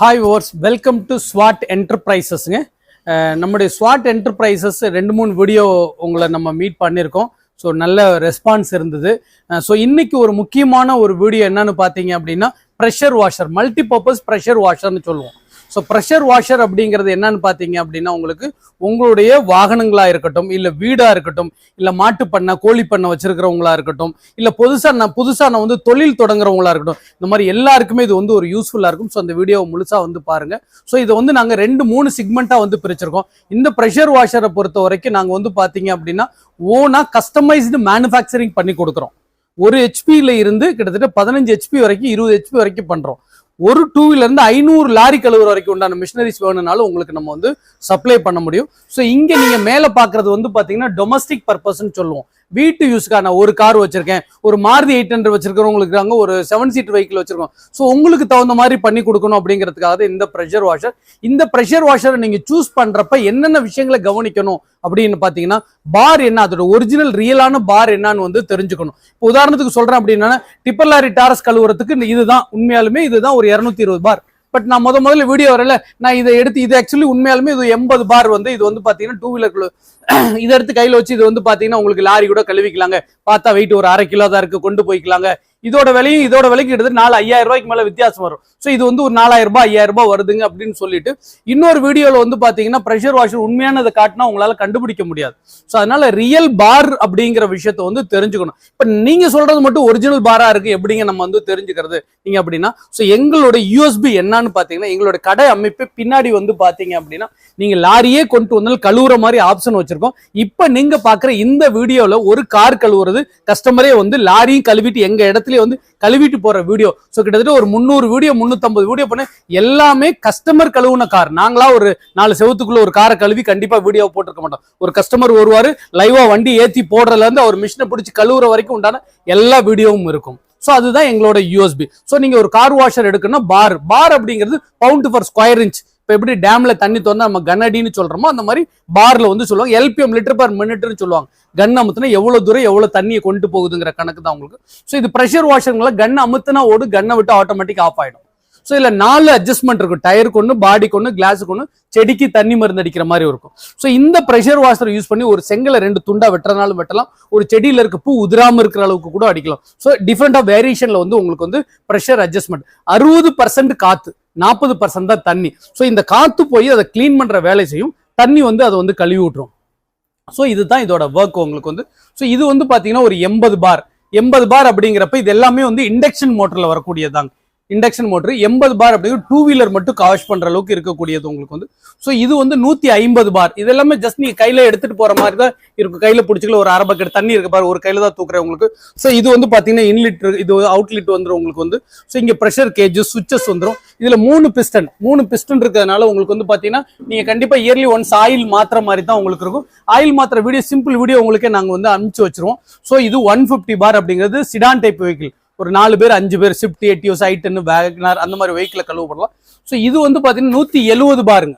Hi ஓர்ஸ் welcome to Swat என்டர்பிரைசஸ்ங்க நம்முடைய ஸ்வாட் என்டர்பிரைசஸ் ரெண்டு மூணு வீடியோ உங்களை நம்ம மீட் பண்ணியிருக்கோம். ஸோ நல்ல ரெஸ்பான்ஸ் இருந்தது. ஸோ இன்னைக்கு ஒரு முக்கியமான ஒரு வீடியோ என்னன்னு பார்த்தீங்க அப்படின்னா ப்ரெஷர் வாஷர் மல்டிபர்பஸ் ப்ரெஷர் வாஷர்னு சொல்லுவோம். ஸோ ப்ரெஷர் வாஷர் அப்படிங்கிறது என்னன்னு பார்த்தீங்க அப்படின்னா உங்களுக்கு உங்களுடைய வாகனங்களா இருக்கட்டும் இல்லை வீடா இருக்கட்டும் இல்லை மாட்டு பண்ணை கோழி பண்ணை வச்சிருக்கிறவங்களா இருக்கட்டும் இல்லை புதுசாக நான் புதுசாக நான் வந்து தொழில் தொடங்குறவங்களா இருக்கட்டும் இந்த மாதிரி எல்லாருக்குமே இது வந்து ஒரு யூஸ்ஃபுல்லாக இருக்கும். ஸோ அந்த வீடியோவை முழுசாக வந்து பாருங்க. ஸோ இதை வந்து நாங்கள் ரெண்டு மூணு சிக்மெண்ட்டாக வந்து பிரிச்சிருக்கோம். இந்த ப்ரெஷர் வாஷரை பொறுத்த வரைக்கும் நாங்கள் வந்து பார்த்தீங்க அப்படின்னா ஓனாக கஸ்டமைஸ்டு மேனுஃபேக்சரிங் பண்ணி கொடுக்குறோம். ஒரு ஹெச்பியில் இருந்து கிட்டத்தட்ட பதினஞ்சு ஹெச்பி வரைக்கும் இருபது ஹெச்பி வரைக்கும் பண்ணுறோம் ஒரு டூ ஐநூறு லாரி கழுவுற வரைக்கும் உண்டான மிஷினரிஸ் வேணும்னாலும் உங்களுக்கு நம்ம வந்து சப்ளை பண்ண முடியும். ஸோ இங்கே நீங்கள் மேலே பார்க்குறது வந்து பார்த்தீங்கன்னா டொமஸ்டிக் பர்பஸ்ன்னு சொல்லுவோம். வீட்டு யூஸ்க்கான ஒரு கார் வச்சிருக்கேன் ஒரு மாருதி எயிட் ஹண்ட்ரட் வச்சிருக்கிறவங்களுக்கு இருக்காங்க ஒரு செவன் சீட் வெஹிக்கிள் வச்சிருக்கோம். ஸோ உங்களுக்கு தகுந்த மாதிரி பண்ணி கொடுக்கணும் அப்படிங்கிறதுக்காக இந்த ப்ரெஷர் வாஷர் இந்த ப்ரெஷர் வாஷரை நீங்க சூஸ் பண்றப்ப என்னென்ன விஷயங்களை கவனிக்கணும் அப்படின்னு பாத்தீங்கன்னா பார் என்ன? அதோட ஒரிஜினல் ரியலான பார் என்னன்னு வந்து தெரிஞ்சுக்கணும். இப்போ உதாரணத்துக்கு சொல்றேன் அப்படின்னா டிப்பர் லாரி டாரஸ் கழுவுறதுக்கு இதுதான் உண்மையாலுமே இதுதான் ஒரு இருநூத்தி இருபது பார் பட் நான் முத முதல்ல வீடியோ வரல. நான் இதை எடுத்து இது ஆக்சுவலி உண்மையாலுமே இது எண்பது பார் வந்து இது வந்து பாத்தீங்கன்னா டூ வீலர் இதை எடுத்து கையில வச்சு இது வந்து பாத்தீங்கன்னா உங்களுக்கு லாரி கூட கழுவிக்கலாங்க. பார்த்தா வெயிட் ஒரு அரை கிலோ தான் இருக்கு கொண்டு போய்க்கலாங்க. இதோட விலையும் இதோட விலைக்கு கிட்டத்தட்ட நாலு ஐயாயிரம் ரூபாய்க்கு மேல வித்தியாசம் வரும். ஸோ இது வந்து ஒரு நாலாயிரம் ரூபாய் ஐயாயிரம் ரூபாய் வருதுங்க அப்படின்னு சொல்லிட்டு இன்னொரு வீடியோல வந்து பாத்தீங்கன்னா ப்ரெஷர் வாஷர் உண்மையானதை காட்டினா உங்களால கண்டுபிடிக்க முடியாது. ஸோ அதனால ரியல் பார் அப்படிங்கிற விஷயத்த வந்து தெரிஞ்சுக்கணும். இப்ப நீங்க சொல்றது மட்டும் ஒரிஜினல் பாரா இருக்கு எப்படிங்க நம்ம வந்து தெரிஞ்சுக்கிறது? நீங்க அப்படின்னா ஸோ எங்களோட யூஎஸ்பி என்னன்னு பாத்தீங்கன்னா எங்களோட கடை அமைப்பு பின்னாடி வந்து பாத்தீங்க அப்படின்னா நீங்க லாரியே கொண்டு வந்தாலும் கழுவுற மாதிரி ஆப்ஷன் வச்சிருக்கோம். இப்ப நீங்க பாக்குற இந்த வீடியோல ஒரு கார் கழுவுறது கஸ்டமரே வந்து லாரியும் கழுவிட்டு எங்க இடத்துலயே வந்து கழுவிட்டு போற வீடியோ. ஸோ கிட்டத்தட்ட ஒரு முந்நூறு வீடியோ முந்நூத்தம்பது வீடியோ பண்ண எல்லாமே கஸ்டமர் கழுவுன கார் நாங்களா ஒரு நாலு செவத்துக்குள்ள ஒரு காரை கழுவி கண்டிப்பா வீடியோ போட்டிருக்க மாட்டோம். ஒரு கஸ்டமர் வருவாரு லைவா வண்டி ஏத்தி போடுறதுல இருந்து அவர் மிஷினை பிடிச்சி கழுவுற வரைக்கும் உண்டான எல்லா வீடியோவும் இருக்கும். ஸோ அதுதான் எங்களோட யூஎஸ்பி ஸோ நீங்க ஒரு கார் வாஷர் எடுக்கணும்னா பார் பார் அப்படிங்கிறது பவுண்ட் ஃபார் ஸ்கொயர் இன்ச் இப்போ எப்படி டேம்ல தண்ணி திறந்தா நம்ம கன்னடின்னு சொல்றோமோ அந்த மாதிரி பார்ல வந்து சொல்லுவாங்க. எல்பிஎம் லிட்டர் பர் மினிட்னு சொல்லுவாங்க. கன் அமுத்துனா எவ்வளவு தூரம் எவ்வளவு தண்ணியை கொண்டு போகுதுங்கிற கணக்கு தான் உங்களுக்கு. ஸோ இது ப்ரெஷர் வாஷருங்களா கன் அமுத்துனா ஓடு கன்னை விட்டு ஆட்டோமேட்டிக் ஆஃப் ஆயிடும். ஸோ இதில் நாலு அட்ஜஸ்ட்மெண்ட் இருக்கும். டயருக்கு ஒன்று பாடிக்கு ஒன்று கிளாஸுக்கு ஒன்று செடிக்கு தண்ணி மருந்து அடிக்கிற மாதிரி இருக்கும். ஸோ இந்த ப்ரெஷர் வாஷர் யூஸ் பண்ணி ஒரு செங்கலை ரெண்டு துண்டா வெட்டுறனாலும் வெட்டலாம். ஒரு செடியில் இருக்க பூ உதிராமல் இருக்கிற அளவுக்கு கூட அடிக்கலாம். ஸோ டிஃப்ரெண்ட் ஆஃப் வேரியேஷனில் வந்து உங்களுக்கு வந்து ப்ரெஷர் அட்ஜஸ்ட்மெண்ட் அறுபது பர்சன்ட் காற்று நாற்பது பர்சன்ட் தான் தண்ணி. ஸோ இந்த காற்று போய் அதை க்ளீன் பண்ணுற வேலை செய்யும். தண்ணி வந்து அதை வந்து கழுவி விட்டுரும். ஸோ இதுதான் இதோட ஒர்க் உங்களுக்கு வந்து. ஸோ இது வந்து பார்த்தீங்கன்னா ஒரு எண்பது பார் எண்பது பார் அப்படிங்கிறப்ப இது எல்லாமே வந்து இண்டக்ஷன் மோட்டர்ல வரக்கூடியதாங்க இண்டக்ஷன் மோட்டர் எண்பது பார் அப்படிங்கிறது டூ வீலர் மட்டும் காஷ் பண்ற அளவுக்கு இருக்கக்கூடியது உங்களுக்கு வந்து. ஸோ இது வந்து நூத்தி ஐம்பது பார். இது எல்லாமே ஜஸ்ட் நீங்க கையில எடுத்துட்டு போற மாதிரி தான் இருக்கும். கையில பிடிச்சிக்கல ஒரு அரை பக்கெட் தண்ணி இருக்க பாரு. ஒரு கையில தான் தூக்குறேன் உங்களுக்கு. ஸோ இது வந்து பாத்தீங்கன்னா இன்லிட் இது அவுட்லிட் வந்துடும் உங்களுக்கு வந்து. ஸோ இங்க ப்ரெஷர் கேஜ் சுவிச்சஸ் வந்துடும் இதுல மூணு பிஸ்டன் மூணு பிஸ்டன் இருக்கிறதுனால உங்களுக்கு வந்து பாத்தீங்கன்னா நீங்க கண்டிப்பா இயர்லி ஒன்ஸ் ஆயில் மாத்திர மாதிரி தான் உங்களுக்கு இருக்கும். ஆயில் மாத்திர வீடியோ சிம்பிள் வீடியோ உங்களுக்கே நாங்க வந்து அனுப்பிச்சு வச்சிருவோம். ஸோ இது ஒன் ஃபிஃப்டி பார் அப்படிங்கிறது சிடான் டைப் வெஹிக்கிள் ஒரு நாலு பேர் அஞ்சு பேர் ஸ்விஃப்ட் எட்டியோஸ் ஐட்டன்னு வேகனார் அந்த மாதிரி வெஹிக்கிளை பண்ணலாம் ஸோ இது வந்து பார்த்தீங்கன்னா நூற்றி எழுபது பாருங்க.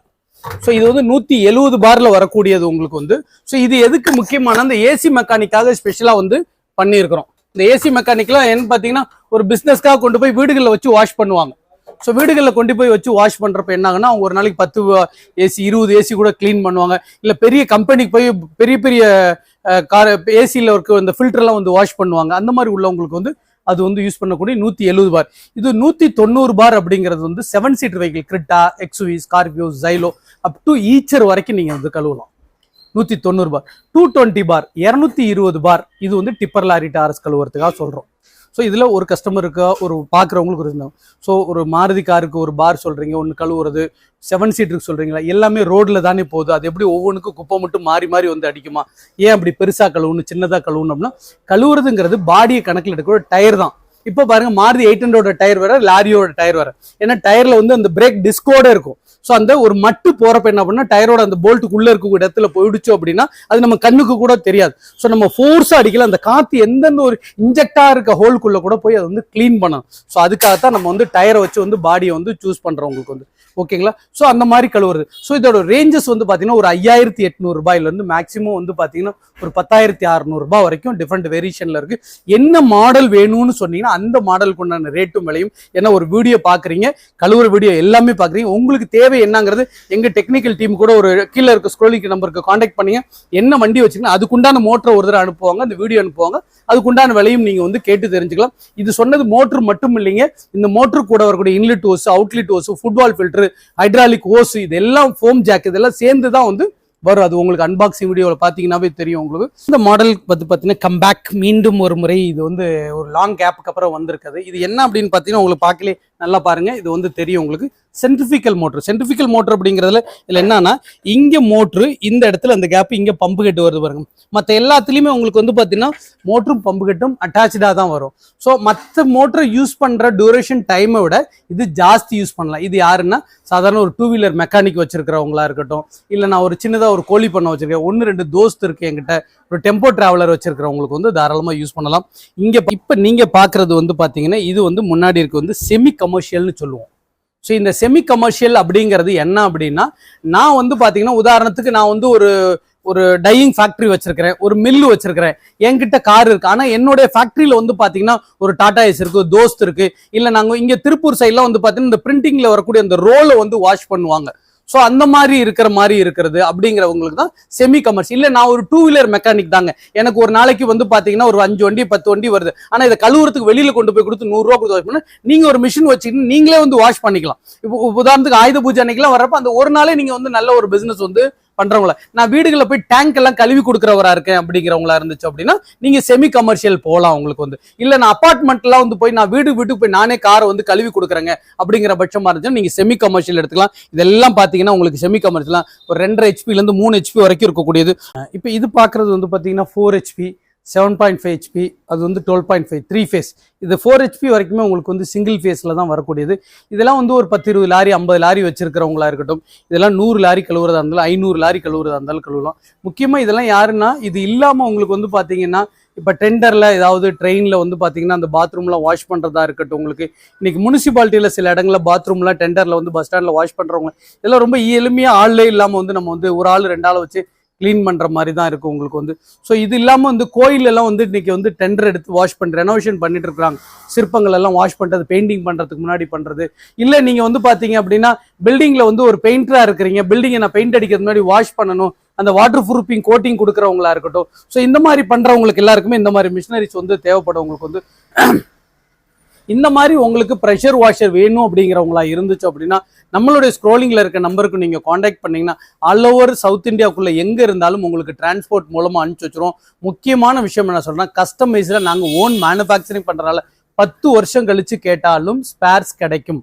ஸோ இது வந்து நூற்றி எழுபது பாரில் வரக்கூடியது உங்களுக்கு வந்து. ஸோ இது எதுக்கு முக்கியமான அந்த ஏசி மெக்கானிக்காக ஸ்பெஷலாக வந்து பண்ணியிருக்கிறோம். இந்த ஏசி மெக்கானிக்லாம் என்ன பார்த்தீங்கன்னா ஒரு பிஸ்னஸ்க்காக கொண்டு போய் வீடுகளில் வச்சு வாஷ் பண்ணுவாங்க. ஸோ வீடுகளில் கொண்டு போய் வச்சு வாஷ் பண்ணுறப்ப என்னாங்கன்னா அவங்க ஒரு நாளைக்கு பத்து ஏசி இருபது ஏசி கூட க்ளீன் பண்ணுவாங்க. இல்லை பெரிய கம்பெனிக்கு போய் பெரிய பெரிய கார் ஏசியில் இருக்க இந்த ஃபில்டர்லாம் வந்து வாஷ் பண்ணுவாங்க. அந்த மாதிரி உள்ளவங்களுக்கு வந்து அது வந்து யூஸ் பண்ணக்கூடிய நூற்றி எழுபது பார். இது நூற்றி தொண்ணூறு பார் அப்படிங்கிறது வந்து seven seater vehicle Creta XUV Scorpio Xylo up to Eicher வரைக்கும் நீங்கள் வந்து கழுவலாம். நூற்றி தொண்ணூறு பார். டூ டுவெண்ட்டி பார். இரநூத்தி இருபது பார். இது வந்து டிப்பர் லாரி டாரஸ் கழுவுறதுக்காக சொல்கிறோம் ஸோ இதில் ஒரு கஸ்டமருக்கு ஒரு பார்க்குறவங்களுக்கு இருந்தாங்க ஸோ ஒரு மாருதி காருக்கு ஒரு பார் சொல்கிறீங்க ஒன்று கழுவுறது செவன் சீட்டருக்கு சொல்கிறீங்களா எல்லாமே ரோட்டில் தானே போகுது. அது எப்படி ஒவ்வொன்றுக்கும் குப்பை மட்டும் மாறி மாறி வந்து அடிக்குமா? ஏன் அப்படி பெருசாக கழுவுணும் சின்னதாக கழுவுனோம்னா அப்படின்னா கழுவுறதுங்கிறது பாடியை கணக்கில் எடுக்கிற டயர் தான். இப்போ பாருங்க மாருதி எயிட் ஹண்ட்ரோட டயர் வேற லாரியோட டயர் வேற. ஏன்னா டயர்ல வந்து அந்த பிரேக் டிஸ்கோட இருக்கும். ஸோ அந்த ஒரு மட்டு போறப்ப என்ன பண்ணா டயரோட அந்த போல்ட்டுக்குள்ள இருக்க இடத்துல போயிடுச்சு அப்படின்னா அது நம்ம கண்ணுக்கு கூட தெரியாது. ஸோ நம்ம ஃபோர்ஸாக அடிக்கல அந்த காத்து எந்தெந்த ஒரு இன்ஜெக்டா இருக்க ஹோல்குள்ள கூட போய் அதை வந்து க்ளீன் பண்ணணும். ஸோ அதுக்காகத்தான் நம்ம வந்து டயரை வச்சு வந்து பாடியை வந்து சூஸ் பண்றோம் உங்களுக்கு வந்து ஓகேங்களா ஸோ அந்த மாதிரி கழுவுறது. ஸோ இதோட ரேஞ்சஸ் வந்து பார்த்தீங்கன்னா ஒரு ஐயாயிரத்தி எட்நூறு ரூபாயிலேருந்து மேக்ஸிமம் வந்து பார்த்தீங்கன்னா ஒரு பத்தாயிரத்தி அறநூறுபா வரைக்கும் டிஃப்ரெண்ட் வேரியேஷனில் இருக்கு. என்ன மாடல் வேணும்னு சொன்னீங்கன்னா அந்த மாடலுக்கு உண்டான ரேட்டும் விலையும் ஏன்னா ஒரு வீடியோ பார்க்குறீங்க கழுவுற வீடியோ எல்லாமே பார்க்குறீங்க உங்களுக்கு தேவை என்னங்கிறது எங்க டெக்னிக்கல் டீம் கூட ஒரு கீழே இருக்க ஸ்க்ரோலிங் நம்பருக்கு காண்டாக்ட் பண்ணீங்க என்ன வண்டி வச்சுக்கணும் அதுக்குண்டான மோட்டரை ஒரு தடவை அனுப்புவாங்க அந்த வீடியோ அனுப்புவாங்க. அதுக்குண்டான விலையும் நீங்கள் வந்து கேட்டு தெரிஞ்சுக்கலாம். இது சொன்னது மோட்ரு மட்டும் இல்லைங்க. இந்த மோட்ரு கூட வரக்கூடிய inlet hose outlet hose foot valve filter hydraulic hose இதெல்லாம் ஃபோம் ஜாக் இதெல்லாம் சேர்ந்து தான் வந்து வரும். அது உங்களுக்கு அன்பாக்சிங் வீடியோவில் பார்த்தீங்கன்னாவே தெரியும் உங்களுக்கு. இந்த மாடல் பற்றி பார்த்தீங்கன்னா கம்பேக் மீண்டும் ஒரு முறை. இது வந்து ஒரு லாங் கேப்புக்கு அப்புறம் வந்திருக்குது. இது என்ன அப்படின்னு பார்த்தீங்கன்னா உங்களுக்கு பார்க்கலே நல்லா பாருங்க. இது வந்து தெரியும் உங்களுக்கு. சென்ட்ரிஃபிக்கல் மோட்ரு சென்ட்ரிஃபிக்கல் மோட்ரு அப்படிங்கிறதுல இதில் என்னன்னா இங்கே மோட்ரு இந்த இடத்துல அந்த கேப் இங்கே பம்பு கட்டு வருது பாருங்க. மற்ற எல்லாத்துலேயுமே உங்களுக்கு வந்து பார்த்தீங்கன்னா மோட்டரும் பம்பு கட்டும் அட்டாச்சாக தான் வரும். ஸோ மற்ற மோட்டரை யூஸ் பண்ணுற டியூரேஷன் டைமை விட இது ஜாஸ்தி யூஸ் பண்ணலாம். இது யாருன்னா சாதாரண ஒரு டூ வீலர் மெக்கானிக் வச்சிருக்கிறவங்களா இருக்கட்டும் இல்லை நான் ஒரு சின்னதாக ஒரு கோழி பண்ண வச்சிருக்கேன். ஒன்று ரெண்டு தோஸ்து இருக்கு என்கிட்ட. ஒரு டெம்போ டிராவலர் வச்சிருக்கிறவங்களுக்கு வந்து தாராளமாக யூஸ் பண்ணலாம். இங்கே இப்போ நீங்கள் பார்க்குறது வந்து பார்த்தீங்கன்னா இது வந்து முன்னாடி இருக்கு வந்து செமி கமர்ஷியல்னு சொல்லுவோம். ஸோ இந்த செமி கமர்ஷியல் அப்படிங்கிறது என்ன அப்படின்னா நான் வந்து பார்த்தீங்கன்னா உதாரணத்துக்கு நான் வந்து ஒரு ஒரு டையிங் ஃபேக்ட்ரி வச்சிருக்கிறேன் ஒரு மில்லு வச்சிருக்கிறேன். என்கிட்ட கார் இருக்கு. ஆனால் என்னுடைய ஃபேக்ட்ரியில் வந்து பார்த்தீங்கன்னா ஒரு டாடா ஏஸ் இருக்கு தோஸ்த் இருக்கு. இல்லை நாங்கள் இங்கே திருப்பூர் சைட்ல வந்து பார்த்தீங்கன்னா இந்த பிரிண்டிங்கில் வரக்கூடிய அந்த ரோலை வந்து வாஷ் பண்ணுவாங்க. ஸோ அந்த மாதிரி இருக்கிற மாதிரி இருக்கிறது அப்படிங்கிறவங்களுக்கு தான் செமி கமர்ஸ் இல்லை நான் ஒரு டூ வீலர் மெக்கானிக் தாங்க. எனக்கு ஒரு நாளைக்கு வந்து பார்த்தீங்கன்னா ஒரு அஞ்சு வண்டி பத்து வண்டி வருது. ஆனால் இதை கழுவுறதுக்கு வெளியில் கொண்டு போய் கொடுத்து நூறுரூவா கொடுத்து வாஷ் பண்ண நீங்கள் ஒரு மிஷின் வச்சுக்கிட்டு நீங்களே வந்து வாஷ் பண்ணிக்கலாம். இப்போ உதாரணத்துக்கு ஆயுத பூஜை அன்னைக்கெல்லாம் வரப்போ அந்த ஒரு நாளே நீங்கள் வந்து நல்ல ஒரு பிஸ்னஸ் வந்து பண்றவங்கள. நான் வீடுகளில் போய் டேங்க் எல்லாம் கழுவி கொடுக்குறவரா இருக்கேன் அப்படிங்கிறவங்களா இருந்துச்சு அப்படின்னா நீங்க செமி கமர்ஷியல் போகலாம் உங்களுக்கு வந்து. இல்ல நான் அப்பார்ட்மெண்ட்லாம் வந்து போய் நான் வீடு வீட்டுக்கு போய் நானே காரை வந்து கழுவி கொடுக்குறேங்க அப்படிங்கிற பட்சமா இருந்துச்சுன்னா நீங்க செமி கமர்ஷியல் எடுத்துக்கலாம். இதெல்லாம் பாத்தீங்கன்னா உங்களுக்கு செமி கமர்ஷியலாம் ஒரு ரெண்டரை ஹெச்பில இருந்து மூணு ஹெச்பி வரைக்கும் இருக்கக்கூடியது. இப்போ இது பாக்குறது வந்து பாத்தீங்கன்னா four HP seven point five HP அது வந்து twelve point five three phase இது ஃபோர் ஹெச்பி வரைக்குமே உங்களுக்கு வந்து சிங்கிள் ஃபேஸில் தான் வரக்கூடியது. இதெல்லாம் வந்து ஒரு பத்து இருபது லாரி ஐம்பது லாரி வச்சிருக்கிறவங்களா இருக்கட்டும். இதெல்லாம் நூறு லாரி கழுவுறதா இருந்தாலும் ஐநூறு லாரி கழுவுறதா இருந்தாலும் கழுவலாம். முக்கியமாக இதெல்லாம் யாருன்னா இது இல்லாமல் உங்களுக்கு வந்து பார்த்தீங்கன்னா இப்போ டெண்டரில் ஏதாவது ட்ரெயினில் வந்து பார்த்தீங்கன்னா அந்த பாத்ரூம்லாம் வாஷ் பண்ணுறதா இருக்கட்டும் உங்களுக்கு. இன்றைக்கி முனிசிபாலிட்டியில் சில இடங்களில் பாத்ரூம்லாம் டெண்டரில் வந்து பஸ் ஸ்டாண்டில் வாஷ் பண்ணுறவங்க இதெல்லாம் ரொம்ப எளிமையாக ஆள்லே இல்லாமல் வந்து நம்ம வந்து ஒரு ஆள் ரெண்டு ஆள் வச்சு க்ளீன் பண்ணுற மாதிரி தான் இருக்கும் உங்களுக்கு வந்து. ஸோ இது இல்லாமல் வந்து கோயிலெல்லாம் வந்து இன்றைக்கி வந்து டெண்டர் எடுத்து வாஷ் பண்ணி ரெனோவேஷன் பண்ணிட்டு இருக்காங்க. சிற்பங்கள் எல்லாம் வாஷ் பண்ணுறது பெயிண்டிங் பண்ணுறதுக்கு முன்னாடி பண்ணுறது இல்லை நீங்கள் வந்து பார்த்தீங்க அப்படின்னா பில்டிங்கில் வந்து ஒரு பெயிண்டராக இருக்கிறீங்க. பில்டிங்கை நான் பெயிண்ட் அடிக்கிறது முன்னாடி வாஷ் பண்ணணும். அந்த வாட்டர் ப்ரூஃபிங் கோட்டிங் கொடுக்குறவங்களா இருக்கட்டும். ஸோ இந்த மாதிரி பண்ணுறவங்களுக்கு எல்லாருக்குமே இந்த மாதிரி மிஷினரிஸ் வந்து தேவைப்படும். உங்களுக்கு வந்து இந்த மாதிரி உங்களுக்கு ப்ரெஷர் வாஷர் வேணும் அப்படிங்கிறவங்களா இருந்துச்சு அப்படின்னா நம்மளுடைய ஸ்க்ரோலிங்கில் இருக்க நம்பருக்கு நீங்கள் காண்டாக்ட் பண்ணிங்கன்னா ஆல் ஓவர் சவுத் இந்தியாவுக்குள்ளே எங்கே இருந்தாலும் உங்களுக்கு டிரான்ஸ்போர்ட் மூலமாக அனுப்பிச்சி வச்சுருவோம். முக்கியமான விஷயம் என்ன சொல்கிறேன்னா கஸ்டமைஸில் நாங்கள் ஓன் மேனுஃபேக்சரிங் பண்ணுறனால பத்து வருஷம் கழித்து கேட்டாலும் ஸ்பேர்ஸ் கிடைக்கும்.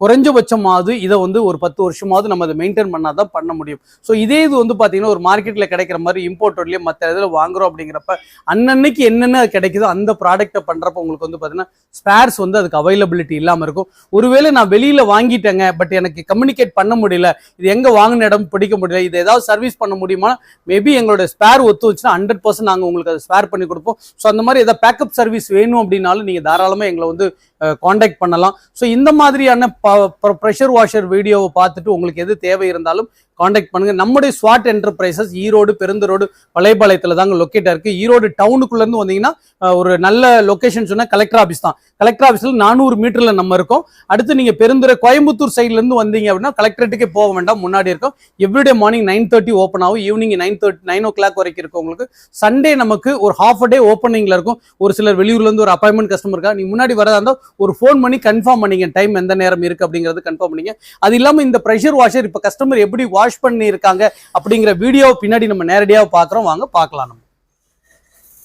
குறைஞ்சபட்சமாவது இதை வந்து ஒரு பத்து வருஷமாவது நம்ம அதை மெயின்டைன் பண்ணாதான் பண்ண முடியும். ஸோ இதே இது வந்து பார்த்தீங்கன்னா ஒரு மார்க்கெட்டில் கிடைக்கிற மாதிரி இம்போர்ட்டட்லேயே மற்ற இதில் வாங்குறோம் அப்படிங்கிறப்ப அன்னன்னைக்கு என்னென்ன கிடைக்குதோ அந்த ப்ராடக்ட்டை பண்ணுறப்ப உங்களுக்கு வந்து பார்த்தீங்கன்னா ஸ்பேர்ஸ் வந்து அதுக்கு அவைலபிலிட்டி இல்லாமல் இருக்கும். ஒருவேளை நான் வெளியில் வாங்கிட்டேங்க பட் எனக்கு கம்யூனிகேட் பண்ண முடியல இது எங்கே வாங்கின இடம் பிடிக்க முடியல இது ஏதாவது சர்வீஸ் பண்ண முடியுமா? மேபி எங்களோட ஸ்பேர் ஒத்து வச்சுன்னா ஹண்ட்ரட் பர்சன்ட் நாங்கள் உங்களுக்கு அதை ஸ்பேர் பண்ணி கொடுப்போம். ஸோ அந்த மாதிரி ஏதாவது பேக்கப் சர்வீஸ் வேணும் அப்படின்னாலும் நீங்கள் தாராளமாக எங்களை வந்து காண்டாக்ட் பண்ணலாம். ஸோ இந்த மாதிரியான ப்ரெஷர் வாஷர் வீடியோவை பார்த்துட்டு உங்களுக்கு எது தேவை இருந்தாலும் காண்டாக்ட் பண்ணுங்க. நம்முடைய ஸ்வாட் என்டர்பிரைசஸ் ஈரோடு பெருந்தரோடு பழையபாளையத்தில் தாங்க லொக்கேட்டாக இருக்கு. ஈரோடு டவுனுக்குள்ளேருந்து வந்தீங்கன்னா ஒரு நல்ல லொகேஷன் சொன்னால் கலெக்டர் ஆஃபீஸ் தான். கலெக்டர் ஆஃபீஸில் நானூறு மீட்டரில் நம்ம இருக்கோம். அடுத்து நீங்கள் பெருந்துறை கோயம்புத்தூர் சைட்லேருந்து வந்தீங்க அப்படின்னா கலெக்டரேட்டுக்கே போக வேண்டாம். முன்னாடி இருக்கும். Everyday morning nine thirty open ஆகும். Evening nine thirty nine o'clock வரைக்கும் இருக்கும் உங்களுக்கு. சண்டே நமக்கு ஒரு ஹாஃப் அ டே ஓப்பனிங்கில் இருக்கும். ஒரு சிலர் வெளியூர்லேருந்து ஒரு அப்பாயின்மெண்ட் கஸ்டமர் இருக்கா நீ முன்னாடி வரதா இருந்தால் ஒரு ஃபோன் பண்ணி கன்ஃபார்ம் பண்ணிங்க டைம் எந்த நேரம் இருக்குது அப்படிங்கிறது கன்ஃபார்ம் பண்ணிங்க. அது இல்லாமல் இந்த ப்ரெஷர் வாஷர் இப்போ கஸ்டமர் எப்படி வாஷ் பண்ணியிருக்காங்க அப்படிங்கிற வீடியோ பின்னாடி நம்ம நேரடியாக பார்க்குறோம் வாங்க பார்க்கலாம் நம்ம.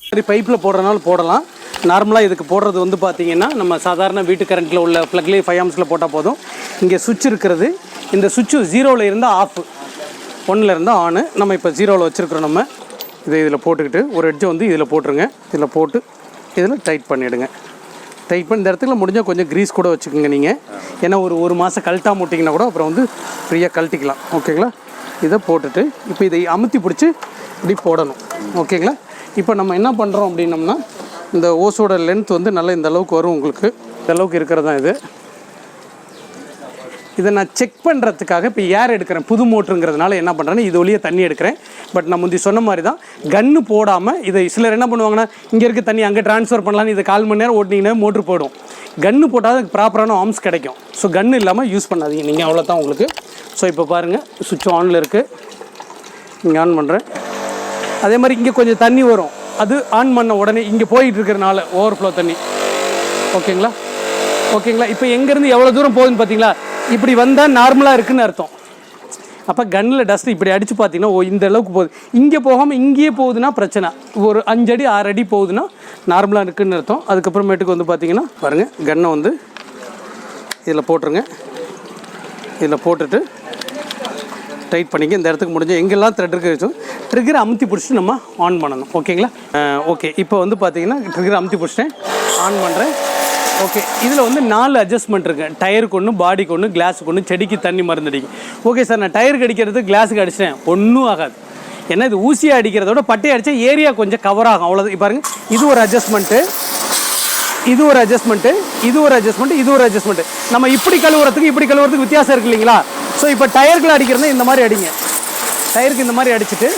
சரி பைப்பில் போடுறதுனால போடலாம். நார்மலாக இதுக்கு போடுறது வந்து பார்த்தீங்கன்னா நம்ம சாதாரண வீட்டு கரண்ட்டில் உள்ள ப்ளக்லேயே ஃபைவ் ஆம்ஸில் போட்டால் போதும். இங்கே சுவிட்ச் இருக்கிறது. இந்த சுவிட்சு ஜீரோவில் இருந்தால் ஆஃப் ஒன்னில் இருந்தால் ஆனு நம்ம இப்போ ஜீரோவில் வச்சுருக்குறோம் நம்ம. இதை இதில் போட்டுக்கிட்டு ஒரு ஹெட்ஜை வந்து இதில் போட்டுருங்க. இதில் போட்டு இதில் டைட் பண்ணிவிடுங்க டைப் பண்ணி இந்த இடத்துல முடிஞ்சால் கொஞ்சம் க்ரீஸ் கூட வச்சுக்கோங்க நீங்கள் ஏன்னா ஒரு ஒரு மாதம் கழட்டாம விட்டிங்கன்னா கூட அப்புறம் வந்து ஃப்ரீயாக கழட்டிக்கலாம். ஓகேங்களா? இதை போட்டுட்டு இப்போ இதை அமுத்தி பிடிச்சி இப்படி போடணும். ஓகேங்களா? இப்போ நம்ம என்ன பண்ணுறோம் அப்படின்னம்னா இந்த ஓஸோட லென்த் வந்து நல்லா இந்த அளவுக்கு வரும் உங்களுக்கு. இந்த அளவுக்கு இருக்கிறது தான் இது. இதை நான் செக் பண்ணுறதுக்காக இப்போ ஏர் எடுக்கிறேன். புது மோட்டருங்கிறதுனால என்ன பண்ணுறேன்னா இது வழியே தண்ணி எடுக்கிறேன். பட் நான் முந்தி சொன்ன மாதிரி தான் கன்று போடாமல் இதை சிலர் என்ன பண்ணுவாங்கன்னா இங்கே இருக்க தண்ணி அங்கே ட்ரான்ஸ்ஃபர் பண்ணலான்னு இதை கால் மணி நேரம் ஓட்டினீங்கன்னா மோட்ரு போயிடும். கன்று போட்டால் அதுக்கு ப்ராப்பரான ஆர்ம்ஸ் கிடைக்கும். ஸோ கன்று இல்லாமல் யூஸ் பண்ணாதீங்க. நீங்கள் அவ்வளோதான் உங்களுக்கு. ஸோ இப்போ பாருங்கள் சுவிட்ச் ஆனில் இருக்குது இங்கே ஆன் பண்ணுறேன் அதே மாதிரி இங்கே கொஞ்சம் தண்ணி வரும். அது ஆன் பண்ண உடனே இங்கே போயிட்டு இருக்கிறனால ஓவர்ஃப்ளோ தண்ணி. ஓகேங்களா ஓகேங்களா இப்போ எங்கேருந்து எவ்வளோ தூரம் போகுதுன்னு பார்த்தீங்களா இப்படி வந்தால் நார்மலாக இருக்குன்னு அர்த்தம். அப்போ கன்னில் டஸ்ட் இப்படி அடித்து பார்த்தீங்கன்னா ஓ இந்த அளவுக்கு போகுது. இங்கே போகாமல் இங்கேயே போகுதுன்னா பிரச்சனை. ஒரு அஞ்சடி ஆறு அடி போகுதுன்னா நார்மலாக இருக்குதுன்னு அர்த்தம். அதுக்கப்புறமேட்டுக்கு வந்து பார்த்தீங்கன்னா பாருங்கள் கன்னை வந்து இதில் போட்டுருங்க. இதில் போட்டுட்டு டைட் பண்ணிக்க. இந்த இடத்துக்கு முடிஞ்ச எங்கெல்லாம் த்ரெட் இருக்கு ட்ரிகரை அமுத்தி பிடிச்சிட்டு நம்ம ஆன் பண்ணணும். ஓகேங்களா ஓகே இப்போ வந்து பார்த்தீங்கன்னா ட்ரிகரை அமுத்தி பிடிச்சிட்டேன். ஆன் பண்ணுறேன் ஓகே இதில் வந்து நாலு அட்ஜஸ்ட்மெண்ட் இருக்குது டயருக்கு ஒன்று பாடிக்கு ஒன்று கிளாஸுக்கு ஒன்று செடிக்கு தண்ணி மருந்து அடிக்கும். ஓகே சார் நான் டயருக்கு அடிக்கிறது கிளாஸுக்கு அடிச்சிட்டேன். ஒன்றும் ஆகாது. ஏன்னா இது ஊசியாக அடிக்கிறத விட பட்டை அடித்தா ஏரியா கொஞ்சம் கவர் ஆகும். அவ்வளோதான் இப்போ பாருங்க. இது ஒரு அட்ஜஸ்ட்மெண்ட்டு இது ஒரு அட்ஜஸ்ட்மெண்ட்டு இது ஒரு அட்ஜஸ்ட்மெண்ட் இது ஒரு அட்ஜஸ்ட்மெண்ட் நம்ம இப்படி கழுவுறதுக்கு இப்படி கழுவுறதுக்கு வித்தியாசம் இருக்கு இல்லைங்களா? ஸோ இப்போ டயர்களை அடிக்கிறது இந்த மாதிரி அடிங்க. டயருக்கு இந்த மாதிரி அடிச்சுட்டு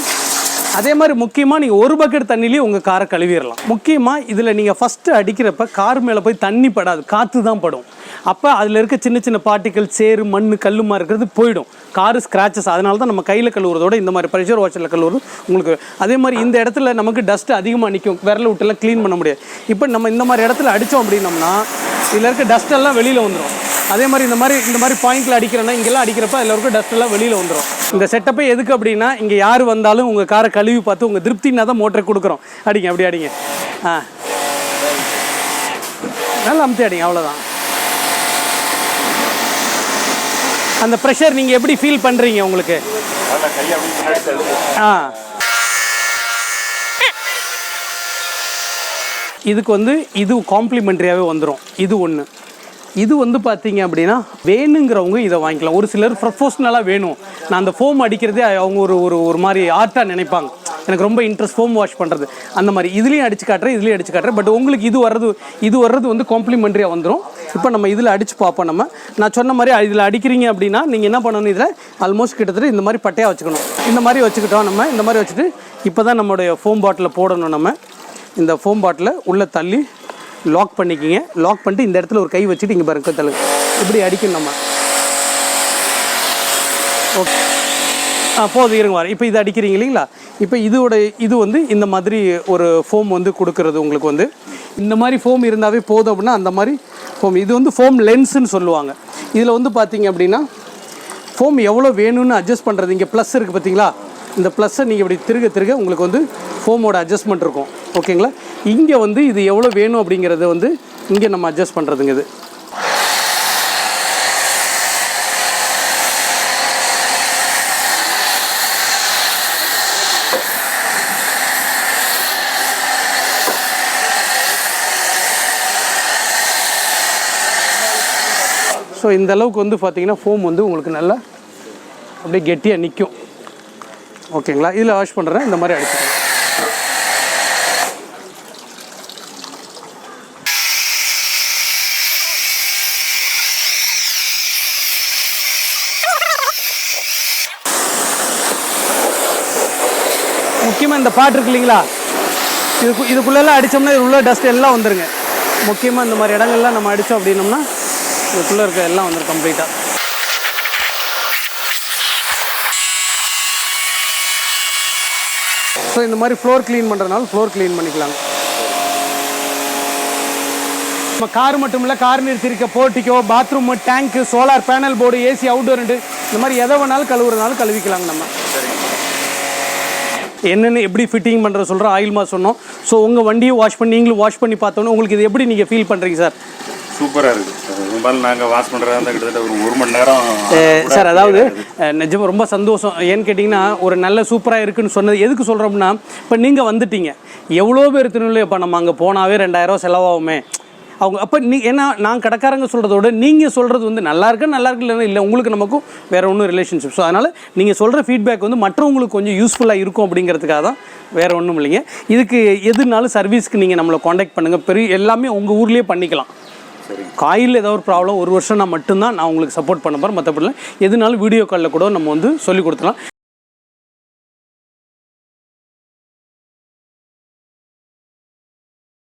அதே மாதிரி முக்கியமாக நீங்கள் ஒரு பக்கெட் தண்ணிலேயே உங்கள் காரை கழுவிடலாம். முக்கியமாக இதில் நீங்கள் ஃபஸ்ட்டு அடிக்கிறப்ப கார் மேலே போய் தண்ணி படாது காற்று தான் படும். அப்போ அதில் இருக்க சின்ன சின்ன பார்ட்டிகல் சேறு மண் கல்லுமா இருக்கிறது போயிடும். காரு ஸ்க்ராச்சஸ் அதனால தான் நம்ம கையில் கழுவுறதோட இந்த மாதிரி ப்ரெஷர் வாஷரில் கழுவுறது உங்களுக்கு அதே மாதிரி இந்த இடத்துல நமக்கு டஸ்ட் அதிகமாக நிற்கும் விரல விட்டுலாம் க்ளீன் பண்ண முடியாது. இப்போ நம்ம இந்த மாதிரி இடத்துல அடித்தோம் அப்படின்னம்னா இதில் இருக்க டஸ்ட் எல்லாம் வெளியில் வந்துடும் அதே மாதிரி இந்த மாதிரி இந்த மாதிரி பாயிண்ட்ல அடிக்கிறேன்னா இங்கெல்லாம் அடிக்கிறப்ப அதில் இருக்க டஸ்ட் எல்லாம் வெளியில் வந்துடும் இந்த செட்டப்பே எதுக்கு அப்படின்னா இங்கே யார் வந்தாலும் உங்கள் காரை கழுவி பார்த்து உங்கள் திருப்தினா தான் மோட்டரை கொடுக்குறோம். அடிங்க அப்படி அடிங்க. ஆ. நல்லா அமுத்தி அடிங்க அவ்வளோதான் அந்த ப்ரெஷர் நீங்கள் எப்படி ஃபீல் பண்ணுறீங்க உங்களுக்கு? ஆ. இதுக்கு வந்து இது காம்ப்ளிமெண்ட்ரியாகவே வந்துடும் இது ஒன்று இது வந்து பார்த்தீங்க அப்படின்னா வேணுங்கிறவங்க இதை வாங்கிக்கலாம். ஒரு சிலர் ப்ரொஃபஷ்னலாக வேணும். நான் அந்த ஃபோம் அடிக்கிறதே அவங்க ஒரு ஒரு ஒரு மாதிரி ஆர்ட்டாக நினைப்பாங்க. எனக்கு ரொம்ப இன்ட்ரெஸ்ட் ஃபோம் வாஷ் பண்ணுறது அந்த மாதிரி. இதுலேயும் அடிச்சு காட்டுறேன் இதுலேயும் அடிச்சு காட்டுறேன். பட் உங்களுக்கு இது வர்றது இது வர்றது வந்து காம்ப்ளிமெண்ட்ரியாக வந்துடும் இப்போ நம்ம இதில் அடித்து பார்ப்போம் நம்ம. நான் சொன்ன மாதிரி இதில் அடிக்கிறீங்க அப்படின்னா நீங்கள் என்ன பண்ணணும் இதில்? ஆல்மோஸ்ட் கிட்டத்தட்ட இந்த மாதிரி பட்டையாக வச்சுக்கணும். இந்த மாதிரி வச்சுக்கிட்டோம் நம்ம. இந்த மாதிரி வச்சுட்டு இப்போ தான் நம்மளுடைய ஃபோம் பாட்டில் போடணும் நம்ம. இந்த ஃபோம் பாட்டிலை உள்ளே தள்ளி லாக் பண்ணிக்கிங்க. லாக் பண்ணிட்டு இந்த இடத்துல ஒரு கை வச்சுட்டு இங்கே பாருங்க தள்ளுங்க. இப்படி அடிக்கணும் நம்ம. ஓகே ஆ போதும் இருங்க வர இப்போ இது அடிக்கிறீங்க இல்லைங்களா? இப்போ இதோட இது வந்து இந்த மாதிரி ஒரு ஃபோம் வந்து கொடுக்கறது உங்களுக்கு வந்து. இந்த மாதிரி ஃபோம் இருந்தாவே போதும் அப்படின்னா அந்த மாதிரி ஃபோம் இது வந்து ஃபோம் லென்ஸுன்னு சொல்லுவாங்க. இதில் வந்து பார்த்தீங்க அப்படின்னா ஃபோம் எவ்வளோ வேணும்னு அட்ஜஸ்ட் பண்ணுறது இங்கே ப்ளஸ் இருக்குது பார்த்தீங்களா இந்த ப்ளஸ்ஸை நீங்கள் இப்படி திருக திருக உங்களுக்கு வந்து ஃபோமோட அட்ஜஸ்ட்மெண்ட் இருக்கும். ஓகேங்களா இங்கே வந்து இது எவ்வளோ வேணும் அப்படிங்கிறத வந்து இங்கே நம்ம அட்ஜஸ்ட் பண்ணுறதுங்க இது. ஸோ இந்த அளவுக்கு வந்து பார்த்தீங்கன்னா ஃபோம் வந்து உங்களுக்கு நல்லா அப்படியே கெட்டியாக நிற்கும் ஓகேங்களா? இதில் வாஷ் பண்ணுறேன் இந்த மாதிரி அடிச்சுக்கலாம் முக்கியமாக இந்த பாட்டு இருக்கு இல்லைங்களா? இதுக்கு இதுக்குள்ளெல்லாம் அடித்தோம்னா இது உள்ள டஸ்ட் எல்லாம் வந்துருங்க. முக்கியமாக இந்த மாதிரி இடங்கள்லாம் நம்ம அடித்தோம் அப்படின்னோம்னா இதுக்குள்ளே இருக்க எல்லாம் வந்துடும் கம்ப்ளீட்டாக ஸோ இந்த மாதிரி ஃப்ளோர் க்ளீன் பண்ணுறதுனால ஃப்ளோர் க்ளீன் பண்ணிக்கலாங்க. நம்ம கார் மட்டும் இல்லை கார் நிறுத்திருக்க போர்ட்டிக்கோ பாத்ரூம் டேங்க்கு solar panel board AC outdoor இந்த மாதிரி எதை வேணாலும் கழுவுறதுனாலும் கழுவிக்கலாங்க நம்ம. என்னென்ன எப்படி ஃபிட்டிங் பண்ணுறது சொல்கிறோம் ஆயில் மாஸ் சொன்னோம். ஸோ உங்கள் வண்டியை வாஷ் பண்ணி நீங்களும் வாஷ் பண்ணி பார்த்தோன்னே உங்களுக்கு இது எப்படி நீங்கள் ஃபீல் பண்ணுறீங்க சார் சூப்பராக இருக்குது பெரும்பாலும் நாங்கள் வாஷ் பண்ணுறதா இருந்தால் கிட்டத்தட்ட ஒரு ஒரு மணி நேரம் சார் அதாவது அஹ், நிஜமா ரொம்ப சந்தோஷம். ஏன்னு கேட்டிங்கன்னா ஒரு நல்ல சூப்பராக இருக்குன்னு சொன்னது எதுக்கு சொல்கிறோம்னா இப்போ நீங்கள் வந்துட்டீங்க. எவ்வளோ பேர் திருநெல்வேலி இப்போ நம்ம அங்கே போனாவே ரெண்டாயிரம் செலவாகுமே. அவங்க அப்போ நீ ஏன்னா நான் கடைக்காரங்க சொல்கிறத விட நீங்கள் சொல்கிறது வந்து நல்லா இருக்கா நல்லா இருக்கு இல்லைன்னா இல்லை உங்களுக்கு நமக்கும் வேறு ஒன்றும் ரிலேஷன்ஷிப் ஸோ அதனால் நீங்கள் சொல்கிற ஃபீட்பேக் வந்து மற்றவங்களுக்கு கொஞ்சம் யூஸ்ஃபுல்லாக இருக்கும் அப்படிங்கிறதுக்காக தான் வேறு ஒன்றும் இல்லைங்க. இதுக்கு எதுனாலும் சர்வீஸ்க்கு நீங்கள் நம்மளை காண்டாக்ட் பண்ணுங்கள் பெரிய எல்லாமே உங்கள் ஊர்லேயே பண்ணிக்கலாம். காயில் ஏதாவது ஒரு ப்ராப்ளம் ஒரு வருஷம் நான் மட்டும்தான் நான் உங்களுக்கு சப்போர்ட் பண்ண போகிறேன் மற்றபடிலாம் எதுனாலும் வீடியோ காலில் கூட நம்ம வந்து சொல்லி கொடுத்துலாம்